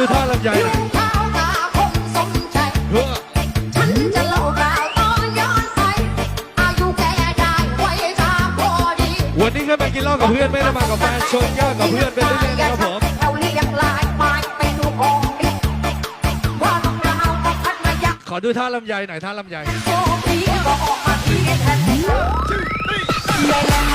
ดูท่าลำไยหน่อยข้าวตาคงสมใจเฮ้อฉันจะเล่ากล่าวตอนย้อนไปอายุแกได้ไว้ตามพอดีวันนี้แค่มากินเหล้ากับเพื่อนไม่ได้มากับแฟนชนแก้วกับเพื่อนไปเรื่อยๆนะครับผมเอาเรียงลายไม้ไปดูของดีว่าต้องดาวต้องพัดมายักขอดูท่าลำไยหน่อยท่าลำไยโชคดีก็ออกมาที่แทนใหญ่แล้วไ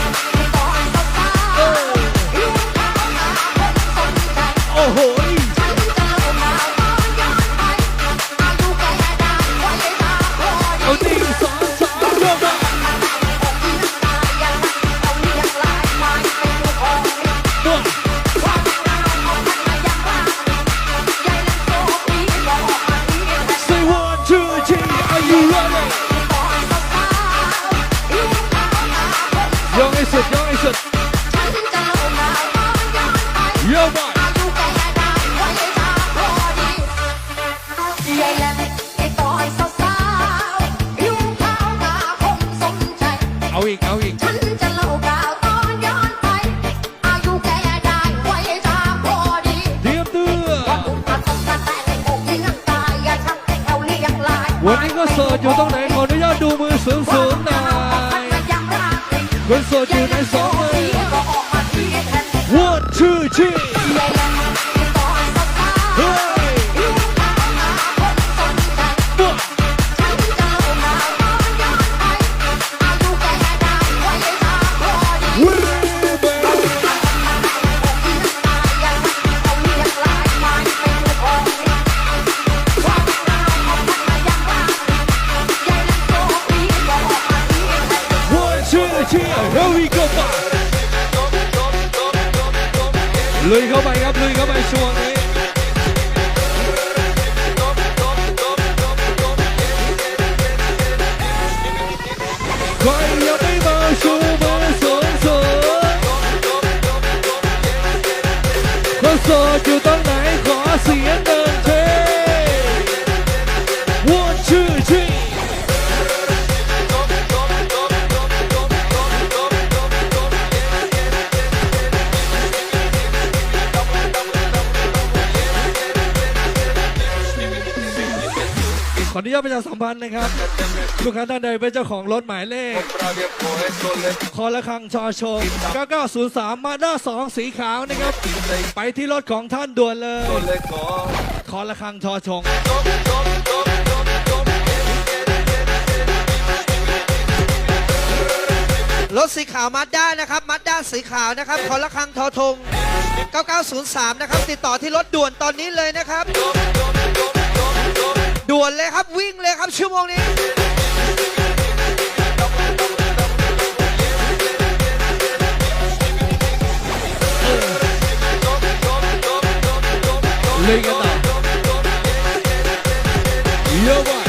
อยู่ตรงไหนขออนุญาตดูมือสูงๆหน่อยคนโสดอยู่ one two three here we go ลุยเข้าไปครับลุยเข้าไปช่วงนี้ใครยังไม่มาชูมือสูงสูงคนโสดอยู่ตรงไหนขอเสียงหนึ่ ขออนุญาตประชาสัมพันธ์นะครับลูกค้าท่านใดเป็นเจ้าของรถหมายเลข คอละครังชอชง9903 มาด้า2สีขาวนะครับ ไปที่รถของท่านด่วนเลย คอละครังชอชงรถสีขาวมัดด้านะครับมัดด้าสีขาวนะครับขอละครังทอทง 9903 นะครับ ติดต่อที่รถด่วนตอนนี้เลยนะครับ ด่วนเลยครับวิ่งเลยครับชั่วโมงนี้เลยกันต่อเยอะว่ะ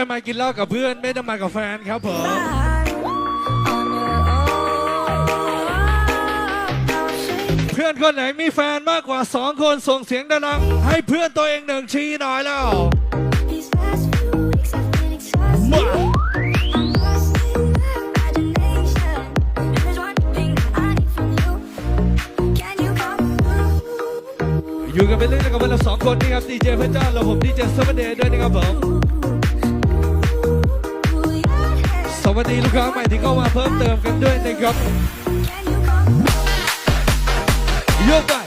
วันนี้ใครมากินเหล้ากับเพื่อน ไม่ได้มากับแฟนครับผม เพื่อนคนไหนมีแฟนมากกว่าสองคนส่งเสียงดังๆให้เพื่อนตัวเองหนึ่งชี้หน่อยแล้วมาอยู่กันไปเรื่อยๆกับเราสองคนนี่ครับดีเจพระเจ้าเราผมดีเจสวัสดีด้วยนะครับผม วัสดีลูกค้าใหม่ที่เข้ามาเพิ่มเติมกันด้วยนะครับยกไป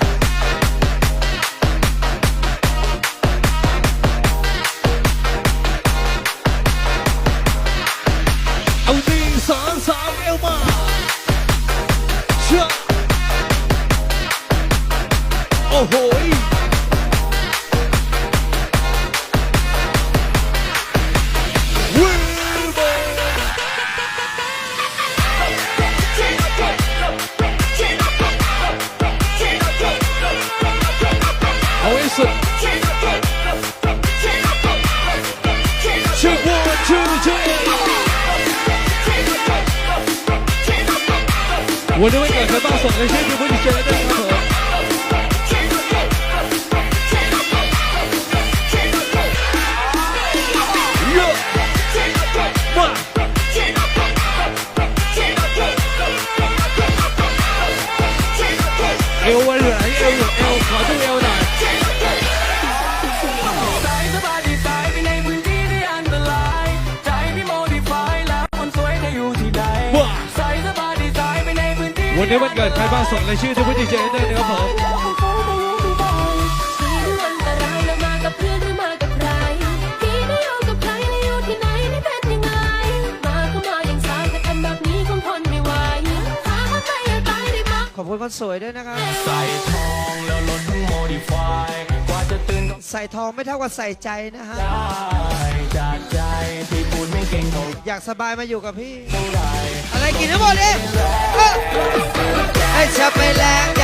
是我，我 two 大我这爽的先去回你消的 วันนี้วันเกิดใครบ้างส่งรายชื่อทุกผู้ดีเจได้เลยครับผมขอบคุณคนสวยด้วยนะครับ ใส่ทองแล้วล้นโมดิฟายกว่าจะตื่นก็ใส่ทองไม่เท่ากับใส่ใจนะฮะ ได้จากใจที่พูดไม่เก่งอยากสบายมาอยู่กับพี่ เท่าไหร่ อะไรกินทั้งหมดเลยไอ้ชาไปแล้ว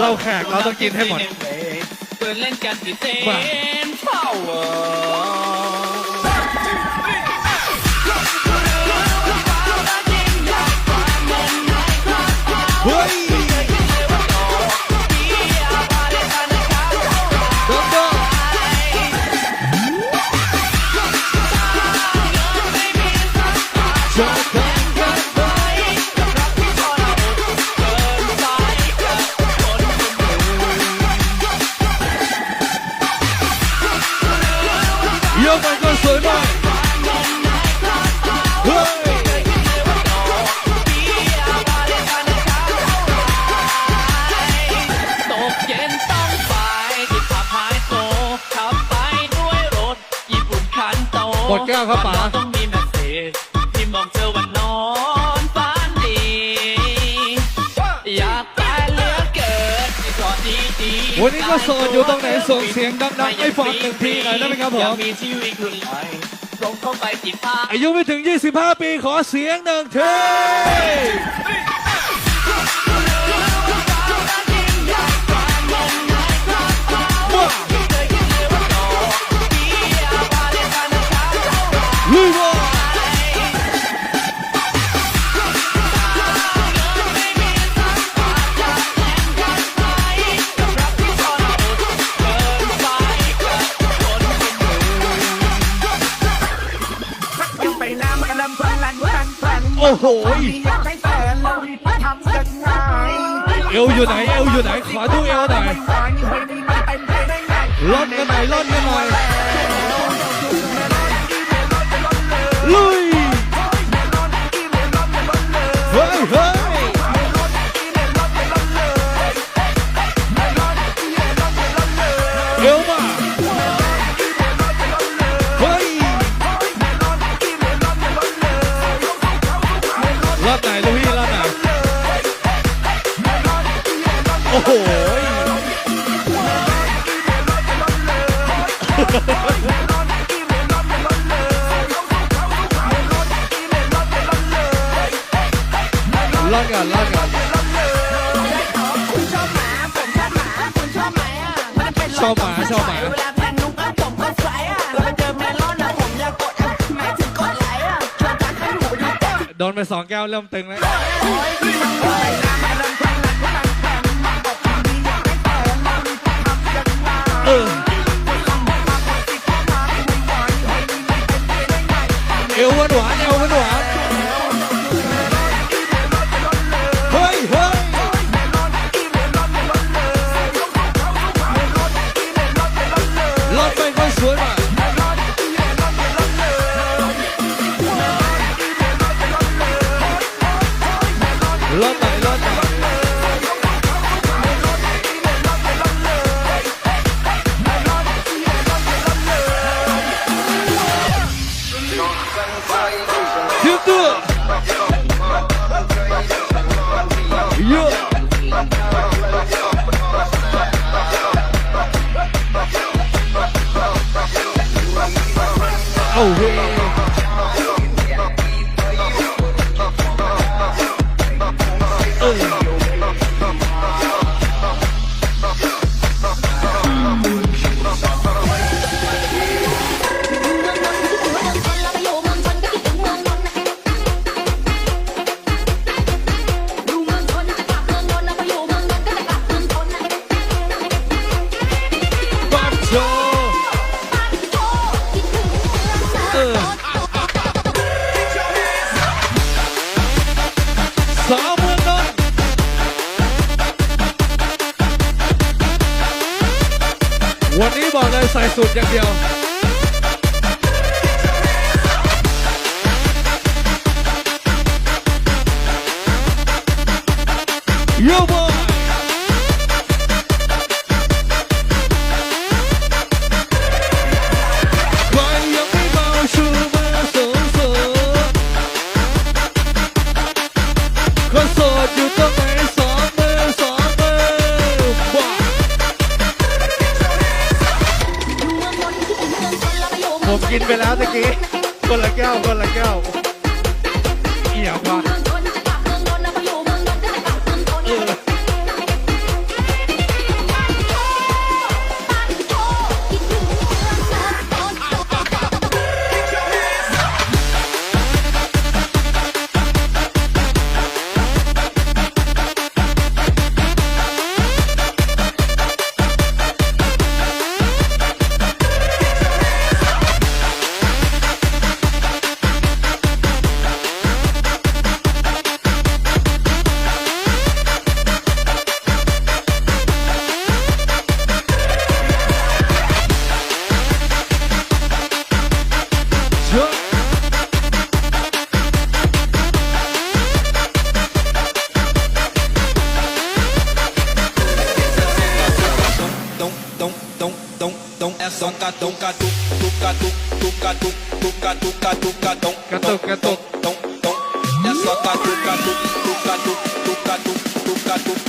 เราแขกเราต้องกินให้หมดเปิดเล่นกันที่เซนเฝ้าเฮ้ย ยวมันสวยมากเฮ้ยตกเย็นต้องไปที่ผับไฮโซขับไปด้วยรถ ญี่ปุ่นคันโตหมดแก้วครับป๋า วันนี้ก็โสดอยู่ตรงไหนส่งเสียงดังๆให้ฟังหนึ่งทีหน่อยได้ไหมครับผมยังมีชีวิยู่สิบห้าอายุไม่ถึง 25 ปีขอเสียงหนึ่งที 来华都 ดนไปสองแก้วเริ่มตึงแล้ว เอเอวหวาน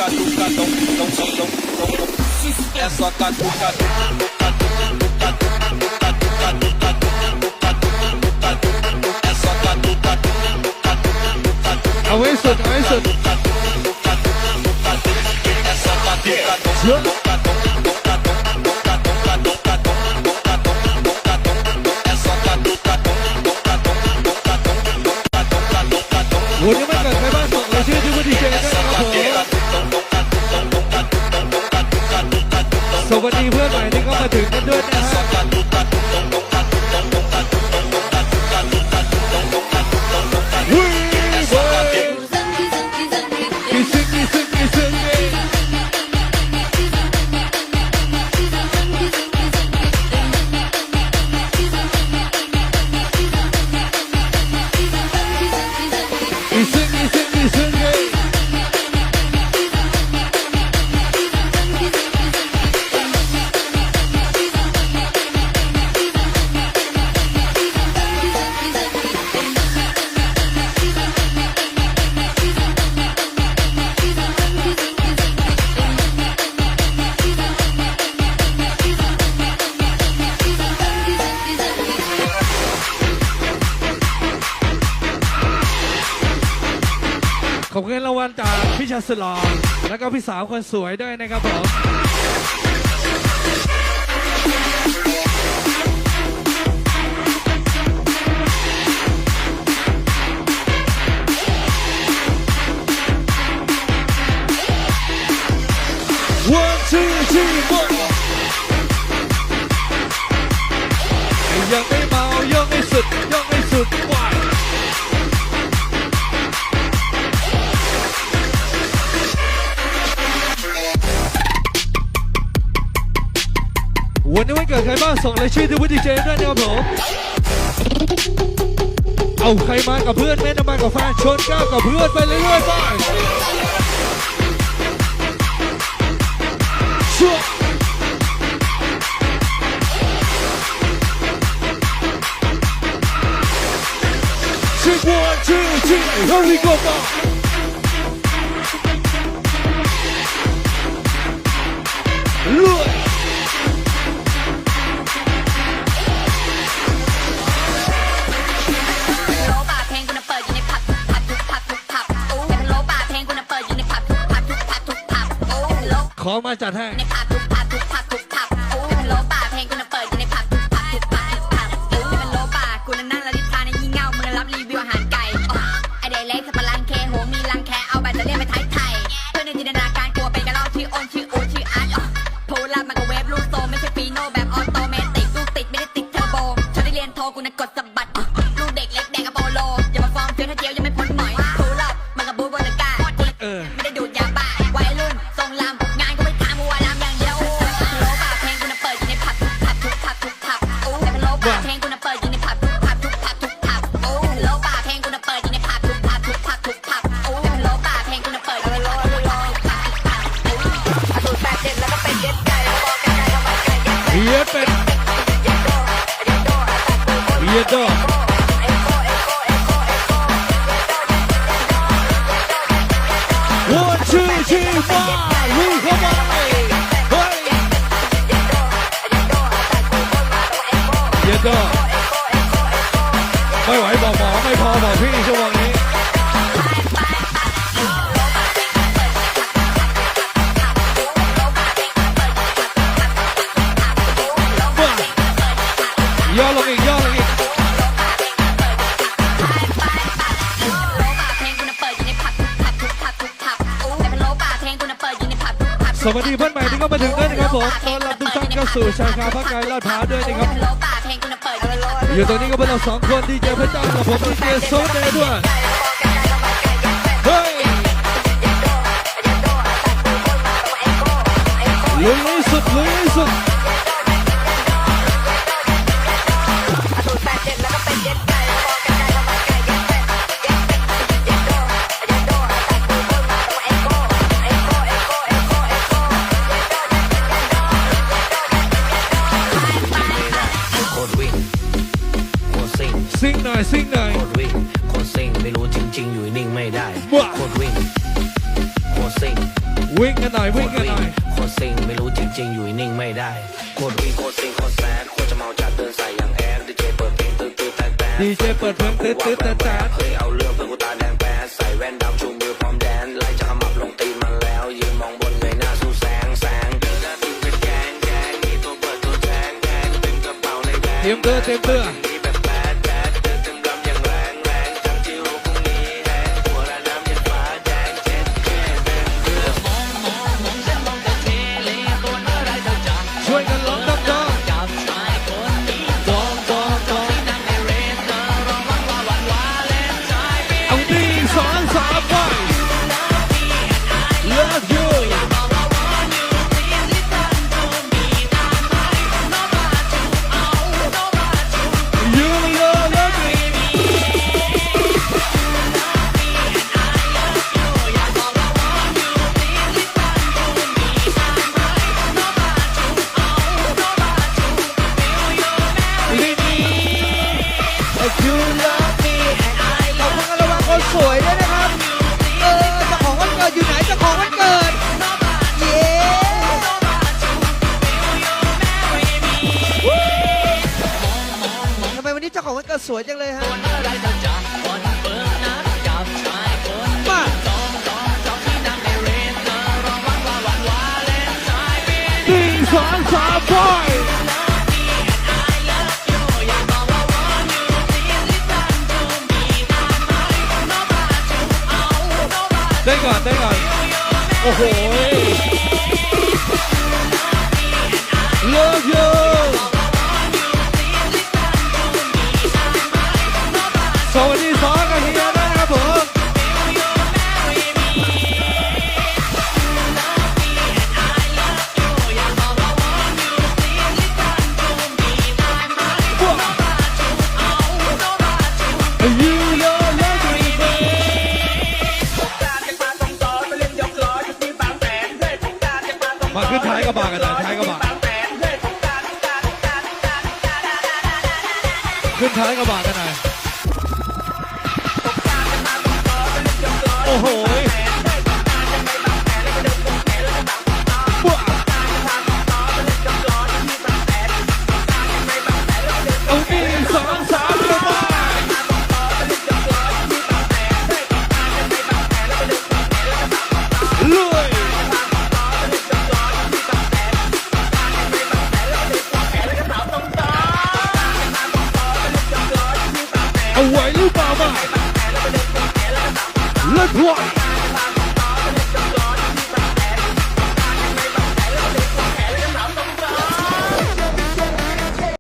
catuca, tão, tão, tão, tão, tão. É só catuca, catuca, catuca, catuca, catuca, catuca, catuca, É só catuca, catuca, catuca. Avança, avança. É só catuca, tão, tão, tão. งินรางวัลจากพี่ชาสลอนแล้วก็พี่สาวคนสวยด้วยนะครับผมยังไม่เมายกให้สุดยกให้สุด วันนี้วันเกิดใครบ้างส่งรายชื่อที่วุฒิเจมด้วยนะครับผมเอาใครมากับเพื่อนแม่นมากับแฟนชนก้าวกับเพื่อนไปเรื่อยๆไปชัวชิควันชิคชิคแล้วรีโก้ ขอมาจัดให้ you done. สวัสดีเพื่อนใหม่ที่เข้ามาถึงด้วยนะครับผมตอนรับทุกท่านเข้าสู่ชายคาพักกายลาดพราด้วยนะครับ อยู่ตรงนี้ก็เป็นเราสองคนดีเจพระนจ้ากับผมดีเจโซเดด้วย เฮ้ยลุยสุดลุยสุด ก็สวยจังเลยฮะมาหนึ่งสองสามไปได้ก่อนได้ก่อน โอ้โห Love you โ